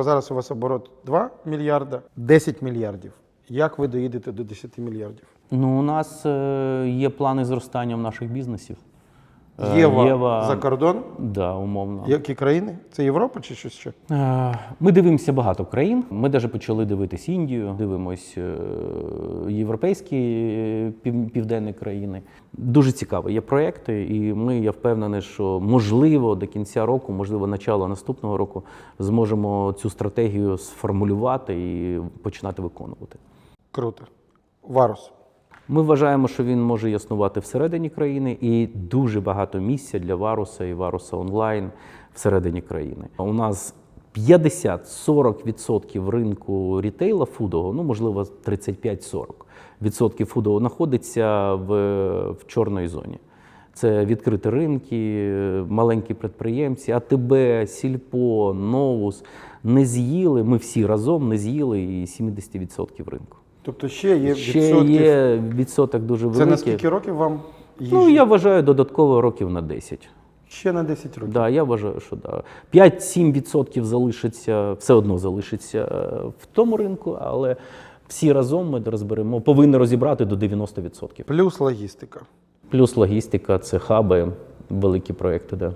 вас зараз у вас оборот 2 мільярда, 10 мільярдів. Як ви доїдете до 10 мільярдів? Ну, у нас е, є плани зростання в наших бізнесів. Е, Єва, Єва- за кордон? Да, умовно. Які країни? Це Європа чи щось ще? Е, Ми дивимося багато країн. Ми навіть почали дивитись Індію, дивимось е, європейські південні країни. Дуже цікаві є проекти, і ми, я впевнений, що можливо до кінця року, можливо, начало наступного року, зможемо цю стратегію сформулювати і починати виконувати. Круто. Варус. Ми вважаємо, що він може існувати всередині країни, і дуже багато місця для Варуса і Варуса онлайн всередині країни. У нас 50-40% ринку рітейла фудового, ну можливо 35-40% відсотків фудового знаходиться в, в чорній зоні. Це відкриті ринки, маленькі підприємці, АТБ, Сільпо, Новус не з'їли. Ми всі разом не з'їли і 70% ринку. Тобто ще є Ще відсотків. є відсоток дуже Це великий. на скільки років вам їжі? Ну, я вважаю, додатково років на 10. Ще на 10 років. Да, я вважаю, що да. 5-7% залишиться, все одно залишиться е, в тому ринку, але всі разом ми розберемо, повинні розібрати до 90%. Плюс логістика. Плюс логістика, це хаби, великі проекти. Да.